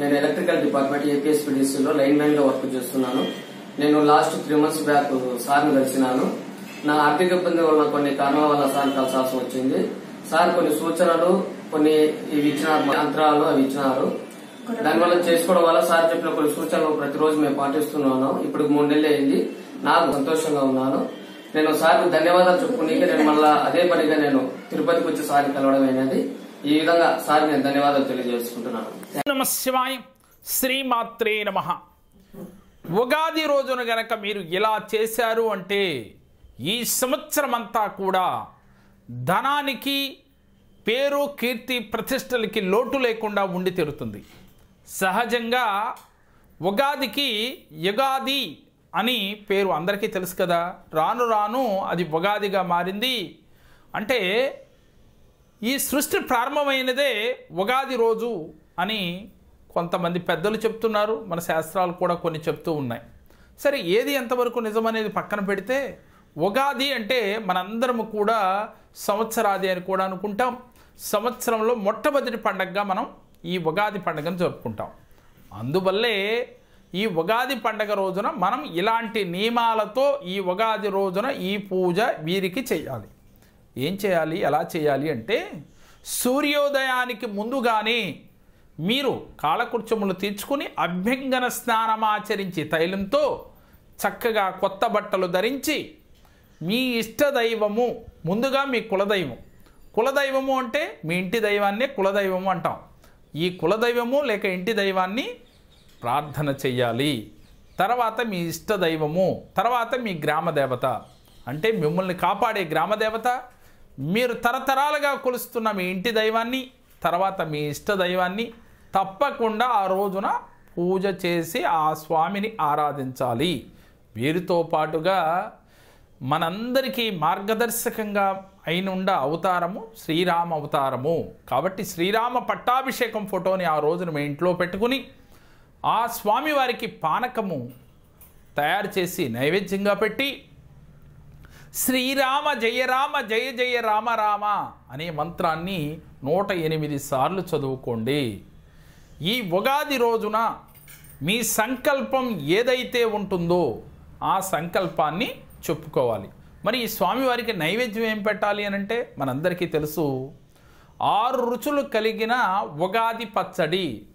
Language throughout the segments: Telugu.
నేను ఎలక్ట్రికల్ డిపార్ట్మెంట్ ఏపీఎస్పీడీసీలో లైన్ మ్యాన్గా వర్క్ చేస్తున్నాను. నేను లాస్ట్ త్రీ మంత్స్ బ్యాక్ సార్ని కలిసినాను. నా ఆర్థిక ఇబ్బంది వల్ల కొన్ని కారణాల వల్ల సార్ కలిసాల్సి వచ్చింది. సార్ కొన్ని సూచనలు కొన్ని ఇవి ఇచ్చినారు యంత్రాలు అవి ఇచ్చినారు. దానివల్ల చేసుకోవడం వల్ల సార్ చెప్పిన కొన్ని సూచనలు ప్రతిరోజు మేము పాటిస్తున్నాను. ఇప్పుడు మూడు నెలలు అయింది. నాకు సంతోషంగా ఉన్నాను. నేను సార్కి ధన్యవాదాలు చెప్పుకుని నేను మళ్ళా అదే పనిగా నేను తిరుపతికి వచ్చి సార్ని కలవడం అనేది ఈ విధంగా సార్ నేను ధన్యవాదాలు తెలియజేసుకుంటున్నాను. నమ శివాయ శ్రీమాత్రే నమ. ఉగాది రోజున గనక మీరు ఇలా చేశారు అంటే ఈ సంవత్సరం అంతా కూడా ధనానికి పేరు కీర్తి ప్రతిష్టలకి లోటు లేకుండా ఉండి తీరుతుంది. సహజంగా ఉగాదికి యుగాది అని పేరు అందరికీ తెలుసు కదా. రాను రాను అది ఉగాదిగా మారింది. అంటే ఈ సృష్టి ప్రారంభమైనదే ఉగాది రోజు అని కొంతమంది పెద్దలు చెప్తున్నారు. మన శాస్త్రాలు కూడా కొన్ని చెప్తూ ఉన్నాయి. సరే ఏది ఎంతవరకు నిజమనేది పక్కన పెడితే ఉగాది అంటే మనందరము కూడా సంవత్సరాది అని కూడా అనుకుంటాం. సంవత్సరంలో మొట్టమొదటి పండగగా మనం ఈ ఉగాది పండుగను జరుపుకుంటాం. అందువల్లే ఈ ఉగాది పండగ రోజున మనం ఇలాంటి నియమాలతో ఈ ఉగాది రోజున ఈ పూజ వీరికి చేయాలి. ఏం చేయాలి? ఎలా చేయాలి అంటే సూర్యోదయానికి ముందుగానే మీరు కాలకృత్యములు తీర్చుకుని అభ్యంగన స్నానమాచరించి తైలంతో చక్కగా కొత్త బట్టలు ధరించి మీ ఇష్టదైవము ముందుగా మీ కులదైవం. కులదైవము అంటే మీ ఇంటి దైవాన్నే కులదైవము అంటాం. ఈ కులదైవము లేక ఇంటి దైవాన్ని ప్రార్థన చెయ్యాలి. తర్వాత మీ ఇష్ట దైవము తర్వాత మీ గ్రామ దేవత. అంటే మిమ్మల్ని కాపాడే గ్రామ దేవత మీరు తరతరాలుగా కొలుస్తున్న మీ ఇంటి దైవాన్ని తర్వాత మీ ఇష్ట దైవాన్ని తప్పకుండా ఆ రోజున పూజ చేసి ఆ స్వామిని ఆరాధించాలి. వీరితో పాటుగా మనందరికీ మార్గదర్శకంగా అయినుండ అవతారము శ్రీరామ అవతారము. కాబట్టి శ్రీరామ పట్టాభిషేకం ఫోటోని ఆ రోజున మీ ఇంట్లో పెట్టుకుని ఆ స్వామివారికి పానకము తయారు చేసి నైవేద్యంగా పెట్టి శ్రీరామ జయరామ జయ జయ రామ రామ అనే మంత్రాన్ని నూట ఎనిమిది సార్లు చదువుకోండి. ఈ ఉగాది రోజున మీ సంకల్పం ఏదైతే ఉంటుందో ఆ సంకల్పాన్ని చెప్పుకోవాలి. మరి ఈ స్వామివారికి నైవేద్యం ఏం పెట్టాలి అని అంటే మనందరికీ తెలుసు. ఆరు రుచులు కలిగిన ఉగాది పచ్చడి.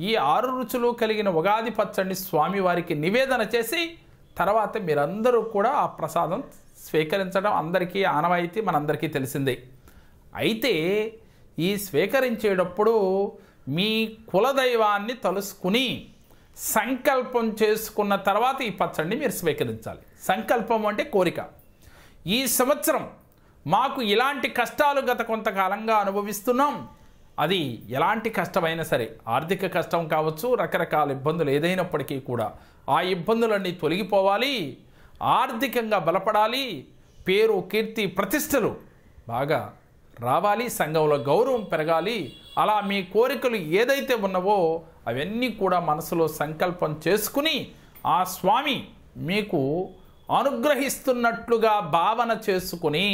ఈ ఆరు రుచులు కలిగిన ఉగాది పచ్చడిని స్వామివారికి నివేదన చేసి తర్వాత మీరందరూ కూడా ఆ ప్రసాదం స్వీకరించడం అందరికీ ఆనవాయితీ మనందరికీ తెలిసిందే. అయితే ఈ స్వీకరించేటప్పుడు మీ కులదైవాన్ని తలుసుకుని సంకల్పం చేసుకున్న తర్వాత ఈ పచ్చడిని మీరు స్వీకరించాలి. సంకల్పం అంటే కోరిక. ఈ సంవత్సరం మాకు ఇలాంటి కష్టాలు గత కొంతకాలంగా అనుభవిస్తున్నాం. అది ఎలాంటి కష్టమైనా సరే ఆర్థిక కష్టం కావచ్చు రకరకాల ఇబ్బందులు ఏదైనప్పటికీ కూడా ఆ ఇబ్బందులన్నీ తొలగిపోవాలి ఆర్థికంగా బలపడాలి పేరు కీర్తి ప్రతిష్టలు బాగా రావాలి సంఘంలో గౌరవం పెరగాలి అలా మీ కోరికలు ఏదైతే ఉన్నవో అవన్నీ కూడా మనసులో సంకల్పం చేసుకుని ఆ స్వామి మీకు అనుగ్రహిస్తున్నట్లుగా భావన చేసుకుని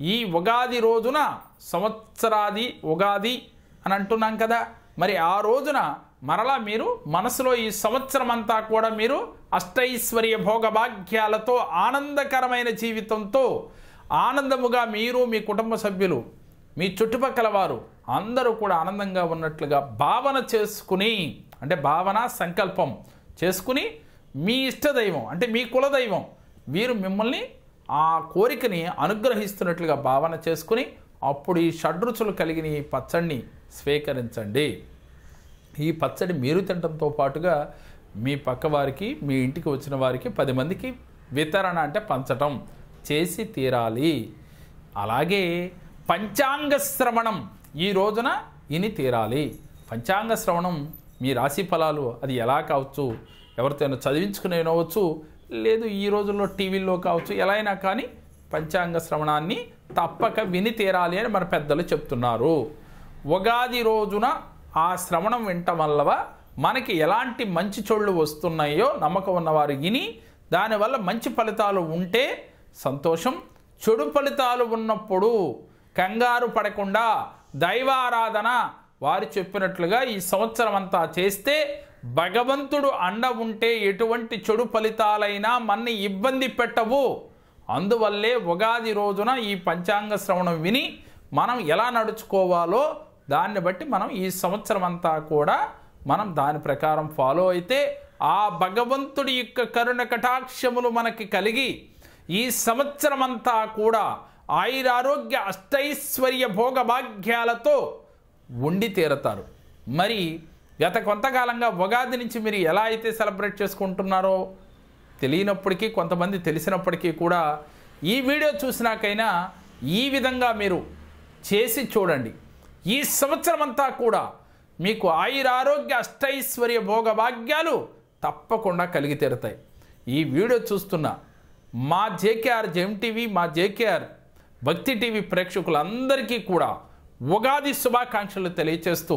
ఈ ఉగాది రోజున సంవత్సరాది ఉగాది అని అంటున్నాం కదా. మరి ఆ రోజున మరలా మీరు మనసులో ఈ సంవత్సరం అంతా కూడా మీరు అష్టైశ్వర్య భోగభాగ్యాలతో ఆనందకరమైన జీవితంతో ఆనందముగా మీరు మీ కుటుంబ సభ్యులు మీ చుట్టుపక్కల వారు అందరూ కూడా ఆనందంగా ఉన్నట్లుగా భావన చేసుకుని అంటే భావన సంకల్పం చేసుకుని మీ ఇష్టదైవం అంటే మీ కులదైవం వీరు మిమ్మల్ని ఆ కోరికని అనుగ్రహిస్తున్నట్లుగా భావన చేసుకుని అప్పుడు ఈ షడ్రుచులు కలిగిన ఈ పచ్చడిని స్వీకరించండి. ఈ పచ్చడి మీరు తినడంతో పాటుగా మీ పక్క వారికి మీ ఇంటికి వచ్చిన వారికి పది మందికి వితరణ అంటే పంచటం చేసి తీరాలి. అలాగే పంచాంగ శ్రవణం ఈ రోజున ఇని తీరాలి. పంచాంగ శ్రవణం మీ రాశి ఫలాలు అది ఎలా కావచ్చు ఎవరితోనో చదివించుకుని వినవచ్చు లేదు ఈ రోజుల్లో టీవీల్లో కావచ్చు ఎలా అయినా కానీ పంచాంగ శ్రవణాన్ని తప్పక విని తీరాలి అని మన పెద్దలు చెప్తున్నారు. ఉగాది రోజున ఆ శ్రవణం వినటం వల్ల మనకి ఎలాంటి మంచి చోళ్ళు వస్తున్నాయో నమ్మకం ఉన్నవారు విని దానివల్ల మంచి ఫలితాలు ఉంటే సంతోషం. చెడు ఫలితాలు ఉన్నప్పుడు కంగారు పడకుండా దైవారాధన వారు చెప్పినట్లుగా ఈ సంవత్సరం అంతా చేస్తే భగవంతుడు అండ ఉంటే ఎటువంటి చెడు ఫలితాలైనా మన్ని ఇబ్బంది పెట్టవు. అందువల్లే ఉగాది రోజున ఈ పంచాంగ శ్రవణం విని మనం ఎలా నడుచుకోవాలో దాన్ని బట్టి మనం ఈ సంవత్సరం అంతా కూడా మనం దాని ప్రకారం ఫాలో అయితే ఆ భగవంతుడి యొక్క కరుణ కటాక్షములు మనకి కలిగి ఈ సంవత్సరం అంతా కూడా ఆయురారోగ్య అష్టైశ్వర్య భోగభాగ్యాలతో ఉండి తీరతారు. మరి గత కొంతకాలంగా ఉగాది నుంచి మీరు ఎలా అయితే సెలబ్రేట్ చేసుకుంటున్నారో తెలియనప్పటికీ కొంతమంది తెలిసినప్పటికీ కూడా ఈ వీడియో చూసినాకైనా ఈ విధంగా మీరు చేసి చూడండి. ఈ సంవత్సరం అంతా కూడా మీకు ఆయురారోగ్య అష్టైశ్వర్య భోగభాగ్యాలు తప్పకుండా కలిగి తీరుతాయి. ఈ వీడియో చూస్తున్న మా జేకేఆర్ జెమ్ టీవీ మా జేకేఆర్ భక్తి టీవీ ప్రేక్షకులందరికీ కూడా ఉగాది శుభాకాంక్షలు తెలియచేస్తూ